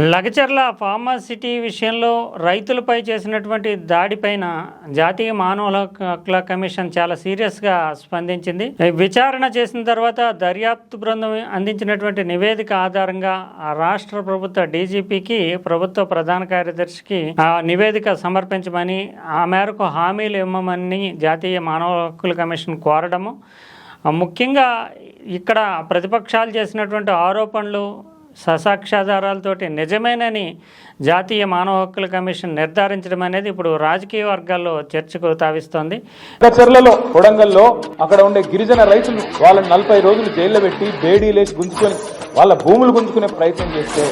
Lagacharla pharma city విషయంలో రైతులపై చేసినటువంటి దాడిపైన జాతీయ మానవ హక్కుల కమిషన్ చాలా సీరియస్గా స్పందించింది. విచారణ చేసిన తర్వాత దర్యాప్తు బృందం అందించినటువంటి నివేదిక ఆధారంగా ఆ రాష్ట్ర ప్రభుత్వ డీజీపీకి ప్రభుత్వ ప్రధాన కార్యదర్శికి ఆ నివేదిక సమర్పించమని ఆ మేరకు హామీలు ఇవ్వమని జాతీయ మానవ హక్కుల కమిషన్ కోరడము. ముఖ్యంగా ఇక్కడ ప్రతిపక్షాలు చేసినటువంటి ఆరోపణలు ససాక్ష్యాధారాలతోటి నిజమేనని జాతీయ మానవ హక్కుల కమిషన్ నిర్ధారించడం అనేది ఇప్పుడు రాజకీయ వర్గాల్లో చర్చకు తావిస్తోంది. చర్లలో కొడంగల్లో అక్కడ ఉండే గిరిజన రైతులు వాళ్ళని నలభై రోజులు జైల్లో పెట్టి బేడీలేసి గుంజుకొని వాళ్ళ భూములు గుంజుకునే ప్రయత్నం చేస్తే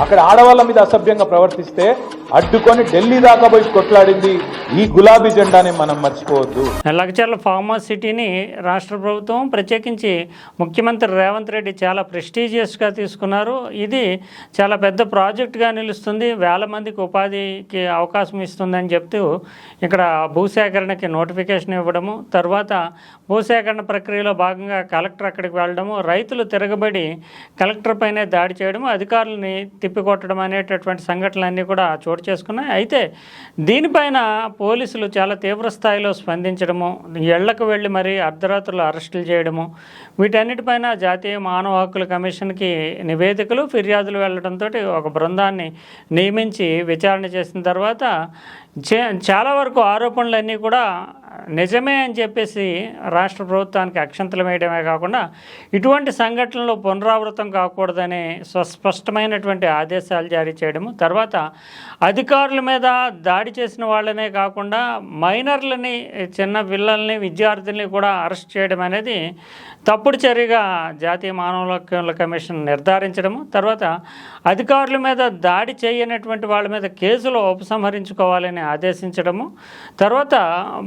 అక్కడ ఆడవాళ్ళ మీద అసభ్యంగా ప్రవర్తిస్తే అడ్డుకొని ఢిల్లీ దాకా పోయి కొట్లాడింది ఈ గులాబీ జెండాని మనం మర్చిపోవద్దు. లగచర్ల ఫార్మా సిటీని రాష్ట్ర ప్రభుత్వం ప్రత్యేకించి ముఖ్యమంత్రి రేవంత్ రెడ్డి చాలా ప్రెస్టీజియస్గా తీసుకున్నారు. ఇది చాలా పెద్ద ప్రాజెక్ట్గా నిలుస్తుంది. వేల మందికి ఉపాధికి అవకాశం ఇస్తుందని చెప్తూ ఇక్కడ భూసేకరణకి నోటిఫికేషన్ ఇవ్వడము తర్వాత భూసేకరణ ప్రక్రియలో భాగంగా కలెక్టర్ అక్కడికి వెళ్ళడము రైతులు తిరగబడి కలెక్టర్ పైనే దాడి చేయడము అధికారులని తిప్పికొట్టడం అనేటటువంటి సంఘటనలన్నీ కూడా చోటు చేసుకున్నాయి. అయితే దీనిపైన పోలీసులు చాలా తీవ్ర స్థాయిలో స్పందించడము ఇళ్ళకు వెళ్ళి మరీ అర్ధరాత్రులు అరెస్టులు చేయడము వీటన్నిటిపైన జాతీయ మానవ హక్కుల కమిషన్కి నివేదికలు ఫిర్యాదులు వెళ్ళడంతో ఒక బృందాన్ని నియమించి విచారణ చేసిన తర్వాత చాలా వరకు ఆరోపణలన్నీ కూడా నిజమే అని చెప్పేసి రాష్ట్ర ప్రభుత్వానికి అక్షంతలు వేయడమే కాకుండా ఇటువంటి సంఘటనలు పునరావృతం కాకూడదని స్పష్టమైనటువంటి ఆదేశాలు జారీ చేయడము తర్వాత అధికారుల మీద దాడి చేసిన వాళ్ళనే కాకుండా మైనర్లని చిన్న పిల్లల్ని విద్యార్థుల్ని కూడా అరెస్ట్ చేయడం అనేది తప్పుడు చర్యగా జాతీయ మానవ హక్కుల కమిషన్ నిర్ధారించడము తర్వాత అధికారుల మీద దాడి చేయనటువంటి వాళ్ళ మీద కేసులు ఉపసంహరించుకోవాలని ఆదేశించడము. తర్వాత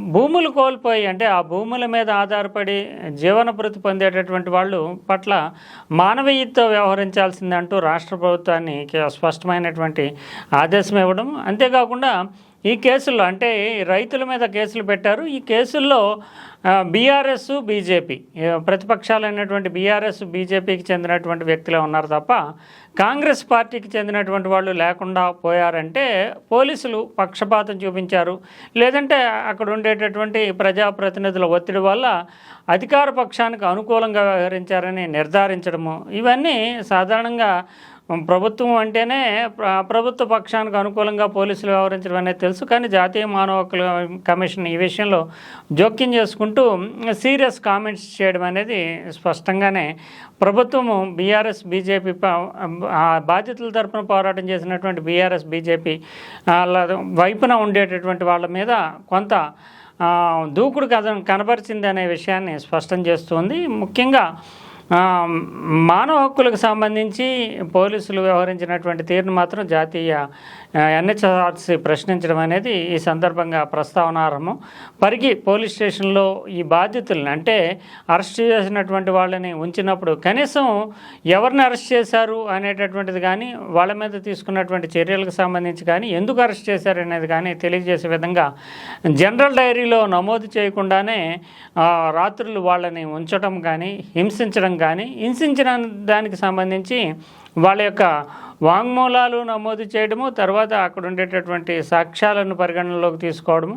భూములు కోల్పోయి అంటే ఆ భూముల మీద ఆధారపడి జీవనభృతి పొందేటటువంటి వాళ్ళు పట్ల మానవీయతో వ్యవహరించాల్సిందంటూ రాష్ట్ర ప్రభుత్వానికి స్పష్టమైనటువంటి ఆదేశం ఇవ్వడం. అంతేకాకుండా ఈ కేసుల్లో అంటే రైతుల మీద కేసులు పెట్టారు. ఈ కేసుల్లో బీఆర్ఎస్ బీజేపీ ప్రతిపక్షాలైనటువంటి బీఆర్ఎస్ బీజేపీకి చెందినటువంటి వ్యక్తులే ఉన్నారు తప్ప కాంగ్రెస్ పార్టీకి చెందినటువంటి వాళ్ళు లేకుండా పోయారంటే పోలీసులు పక్షపాతం చూపించారు. లేదంటే అక్కడ ఉండేటటువంటి ప్రజాప్రతినిధుల ఒత్తిడి వల్ల అధికార పక్షానికి అనుకూలంగా వ్యవహరించారని నిర్ధారించడము. ఇవన్నీ సాధారణంగా ప్రభుత్వం అంటేనే ప్రభుత్వ పక్షానికి అనుకూలంగా పోలీసులు వ్యవహరించడం అనేది తెలుసు కానీ జాతీయ మానవ హక్కుల కమిషన్ ఈ విషయంలో జోక్యం చేసుకుంటూ సీరియస్ కామెంట్స్ చేయడం అనేది స్పష్టంగానే ప్రభుత్వము బీఆర్ఎస్ బీజేపీ బాధ్యతల తరపున పోరాటం చేసినటువంటి బీఆర్ఎస్ బీజేపీ వాళ్ళ వైపున ఉండేటటువంటి వాళ్ళ మీద కొంత దూకుడు కథ కనబరిచింది అనే విషయాన్ని స్పష్టం చేస్తుంది ముఖ్యంగా మానవ హక్కులకు సంబంధించి పోలీసులు వ్యవహరించినటువంటి తీరును మాత్రం జాతీయ ఎన్హెచ్ఆర్సీ ప్రశ్నించడం అనేది ఈ సందర్భంగా ప్రస్తావనార్హము. పరిగి పోలీస్ స్టేషన్లో ఈ బాధితులను అంటే అరెస్ట్ చేసినటువంటి వాళ్ళని ఉంచినప్పుడు కనీసం ఎవరిని అరెస్ట్ చేశారు అనేటటువంటిది కానీ వాళ్ళ మీద తీసుకున్నటువంటి చర్యలకు సంబంధించి కానీ ఎందుకు అరెస్ట్ చేశారు అనేది కానీ తెలియజేసే విధంగా జనరల్ డైరీలో నమోదు చేయకుండానే రాత్రులు వాళ్ళని ఉంచడం కానీ హింసించడం కానీ హింసించడానికి దానికి సంబంధించి వాళ్ళ యొక్క వాంగ్మూలాలు నమోదు చేయడము తర్వాత అక్కడ ఉండేటటువంటి సాక్ష్యాలను పరిగణనలోకి తీసుకోవడము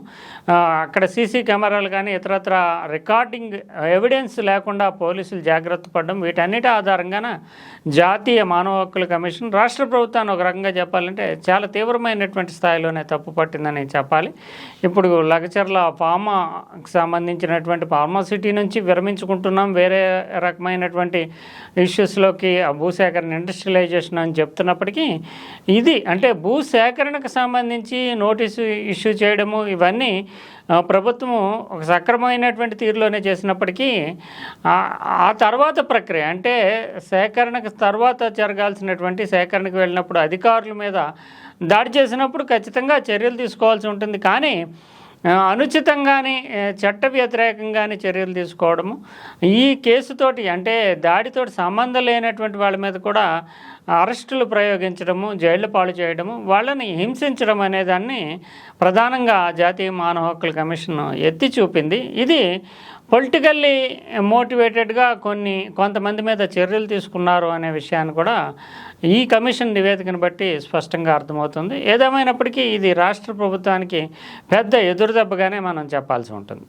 అక్కడ సీసీ కెమెరాలు కానీ ఇతరత్ర రికార్డింగ్ ఎవిడెన్స్ లేకుండా పోలీసులు జాగ్రత్త పడడం వీటన్నిటి ఆధారంగాన జాతీయ మానవ హక్కుల కమిషన్ రాష్ట్ర ప్రభుత్వాన్ని ఒక రకంగా చెప్పాలంటే చాలా తీవ్రమైనటువంటి స్థాయిలోనే తప్పు పట్టిందని చెప్పాలి. ఇప్పుడు లగచర్ల ఫార్మాకి సంబంధించినటువంటి ఫార్మాసిటీ నుంచి విరమించుకుంటున్నాం. వేరే రకమైనటువంటి ఇష్యూస్లోకి ఆ ఇండస్ట్రీ ఇండస్ట్రియలైజేషన్ అని చెప్తున్నప్పటికీ ఇది అంటే భూ సేకరణకు సంబంధించి నోటీసు ఇష్యూ చేయడము ఇవన్నీ ప్రభుత్వము ఒక సక్రమమైనటువంటి తీరులోనే చేసినప్పటికీ ఆ- తర్వాత ప్రక్రియ అంటే సేకరణకు తర్వాత జరగాల్సినటువంటి సేకరణకు వెళ్ళినప్పుడు అధికారుల మీద దాడి చేసినప్పుడు ఖచ్చితంగా చర్యలు తీసుకోవాల్సి ఉంటుంది. కానీ అనుచితంగాని చట్ట వ్యతిరేకంగాని చర్యలు తీసుకోవడము. ఈ కేసుతోటి అంటే దాడితోటి సంబంధం లేనటువంటి వాళ్ళ మీద కూడా అరెస్టులు ప్రయోగించడము జైళ్ళ పాలు చేయడము వాళ్ళని హింసించడం అనే దాన్ని ప్రధానంగా జాతీయ మానవ హక్కుల కమిషన్ ఎత్తి చూపింది. ఇది పొలిటికల్లీ మోటివేటెడ్గా కొన్ని కొంతమంది మీద చర్యలు తీసుకున్నారు అనే విషయాన్ని కూడా ఈ కమిషన్ నివేదికను బట్టి స్పష్టంగా అర్థమవుతుంది. ఏదేమైనప్పటికీ ఇది రాష్ట్ర ప్రభుత్వానికి పెద్ద ఎదురుదెబ్బగానే మనం చెప్పాల్సి ఉంటుంది.